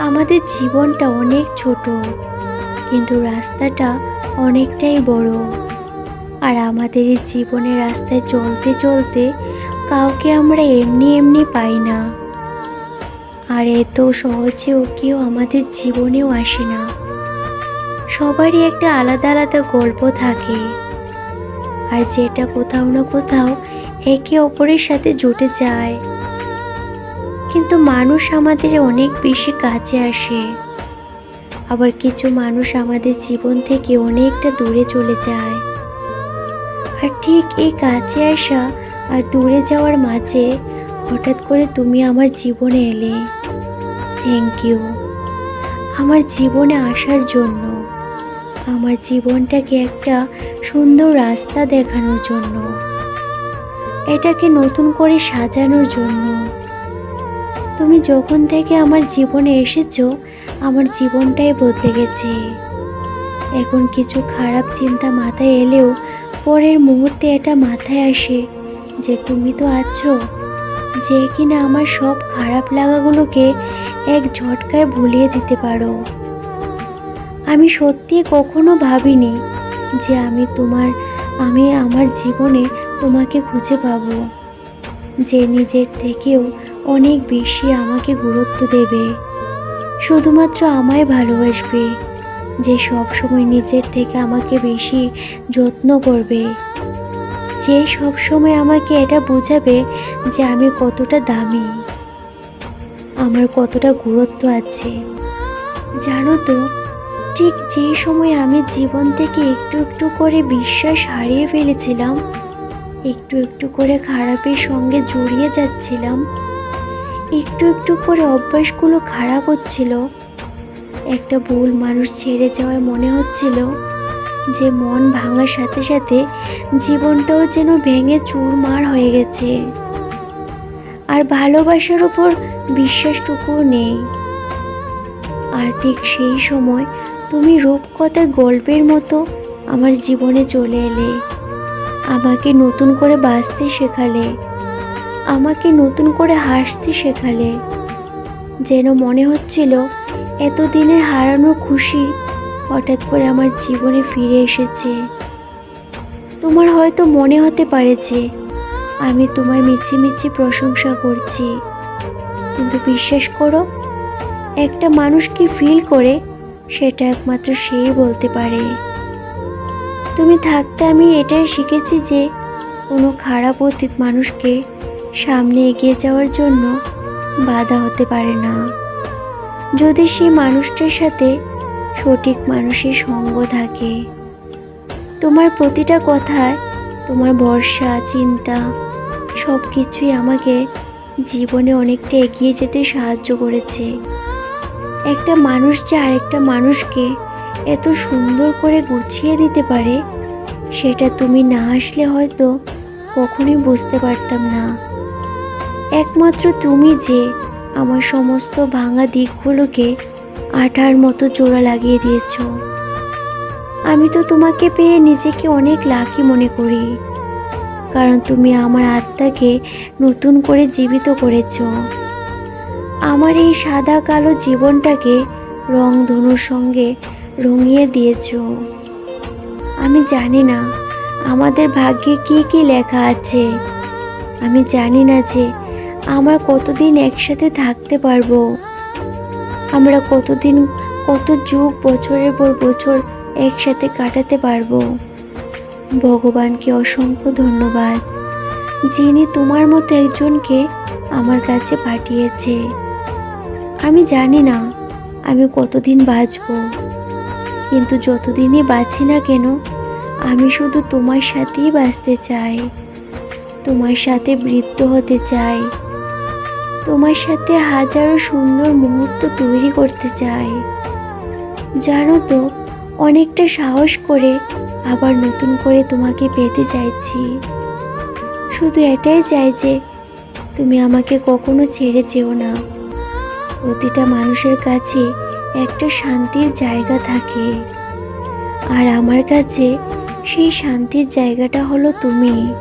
আমাদের জীবনটা অনেক ছোট, কিন্তু রাস্তাটা অনেকটাই বড়। আর আমাদের এই জীবনের রাস্তায় চলতে চলতে কাউকে আমরা এমনি এমনি পাই না। আর এত সহজেও কেউ আমাদের জীবনেও আসে না। সবারই একটা আলাদা আলাদা গল্প থাকে। আর যেটা কোথাও না কোথাও একে অপরের সাথে জুটে যায়। কিন্তু মানুষ আমাদের অনেক বেশি কাছে আসে। আবার কিছু মানুষ আমাদের জীবন থেকে অনেকটা দূরে চলে যায়। আর ঠিক এই কাছে আসা আর দূরে যাওয়ার মাঝে হঠাৎ করে তুমি আমার জীবনে এলে। থ্যাংক ইউ আমার জীবনে আসার জন্য। আমার জীবনটাকে একটা সুন্দর রাস্তা দেখানোর জন্য। এটাকে নতুন করে সাজানোর জন্য। তুমি যখন থেকে আমার জীবনে এসেছ, আমার জীবনটাই বদলে গেছে। এখন কিছু খারাপ চিন্তা মাথায় এলেও পরের মুহূর্তে এটা মাথায় আসে যে তুমি তো আছো, যে কিনা আমার সব খারাপ লাগাগুলোকে এক ঝটকায় ভুলিয়ে দিতে পারো। আমি সত্যি কখনো ভাবিনি যে আমি তোমার, আমি আমার জীবনে তোমাকে খুঁজে পাবো। যে নিজের থেকেও অনেক বেশি আমাকে গুরুত্ব দেবে। শুধুমাত্র আমায় ভালোবাসবে, যে সব সময় নিজের থেকে আমাকে বেশি যত্ন করবে। যে সব সময় আমাকে এটা বোঝাবে যে আমি কতটা দামি। আমার কতটা গুরুত্ব আছে। জানো তো, ঠিক যে সময় আমি জীবন থেকে একটু একটু করে বিশ্বাস হারিয়ে ফেলেছিলাম, একটু একটু করে খারাপের সঙ্গে জড়িয়ে যাচ্ছিলাম একটু একটু করে অভ্যাসগুলো খারাপ হচ্ছিল। একটা ভুল মানুষ ছেড়ে যাওয়ায় মনে হচ্ছিল যে মন ভাঙার সাথে সাথে জীবনটাও যেন ভেঙে চুরমার হয়ে গেছে। আর ভালোবাসার উপর বিশ্বাসটুকুও নেই। আর ঠিক সেই সময় তুমি রূপকথার গল্পের মতো আমার জীবনে চলে এলে। আমাকে নতুন করে বাঁচতে শেখালে। আমাকে নতুন করে হাসতে শেখালে। যেন মনে হচ্ছিল, এতদিনের হারানো খুশি হঠাৎ করে আমার জীবনে ফিরে এসেছে। তোমার হয়তো মনে হতে পারে যে, আমি তোমায় মিছি মিছি প্রশংসা করছি। কিন্তু বিশ্বাস করো, একটা মানুষ কি ফিল করে সেটা একমাত্র সেই বলতে পারে। তুমি থাকতে আমি এটাই শিখেছি যে, কোনো খারাপ অতীত মানুষকে সামনে এগিয়ে যাওয়ার জন্য বাধা হতে পারে না। যদি সেই মানুষটার সাথে সঠিক মানুষের সঙ্গ থাকে, তোমার প্রতিটা কথায় তোমার ভরসা, চিন্তা সব কিছুই আমাকে জীবনে অনেকটা এগিয়ে যেতে সাহায্য করেছে। একটা মানুষ যে আরেকটা মানুষকে এত সুন্দর করে গুছিয়ে দিতে পারে, সেটা তুমি না আসলে হয়তো কখনোই বুঝতে পারতাম না। একমাত্র তুমি যে আমার সমস্ত ভাঙা দিকগুলোকে আঠার মতো জোড়া লাগিয়ে দিয়েছ। আমি তো তোমাকে পেয়ে নিজেকে অনেক লাকি মনে করি, কারণ তুমি আমার আত্মাকে নতুন করে জীবিত করেছ। আমার এই সাদা কালো জীবনটাকে রং ধনুর সঙ্গে রঙিয়ে দিয়েছ। আমি জানি না আমাদের ভাগ্যে কি কি লেখা আছে। আমি জানি না যে আমরা কতদিন একসাথে থাকতে পারব? আমরা কতদিন, কত যুগ বছরের পর বছর একসাথে কাটাতে পারব? ভগবানকে অসংখ্য ধন্যবাদ, যিনি তোমার মতো একজনকে আমার কাছে পাঠিয়েছে। আমি জানি না আমি কতদিন বাঁচব, কিন্তু যতদিনই বাঁচি না কেন, আমি শুধু তোমার সাথেই বাঁচতে চাই, তোমার সাথে বৃদ্ধ হতে চাই। তোমার সাথে হাজারো সুন্দর মুহূর্ত তৈরি করতে চাই। জানো তো, অনেকটা সাহস করে আবার নতুন করে তোমাকে পেতে চাইছি। শুধু এটাই চাই যে তুমি আমাকে কখনো ছেড়ে যেও না। প্রতিটা মানুষের কাছে একটা শান্তির জায়গা থাকে। আর আমার কাছে সেই শান্তির জায়গাটা হলো তুমি।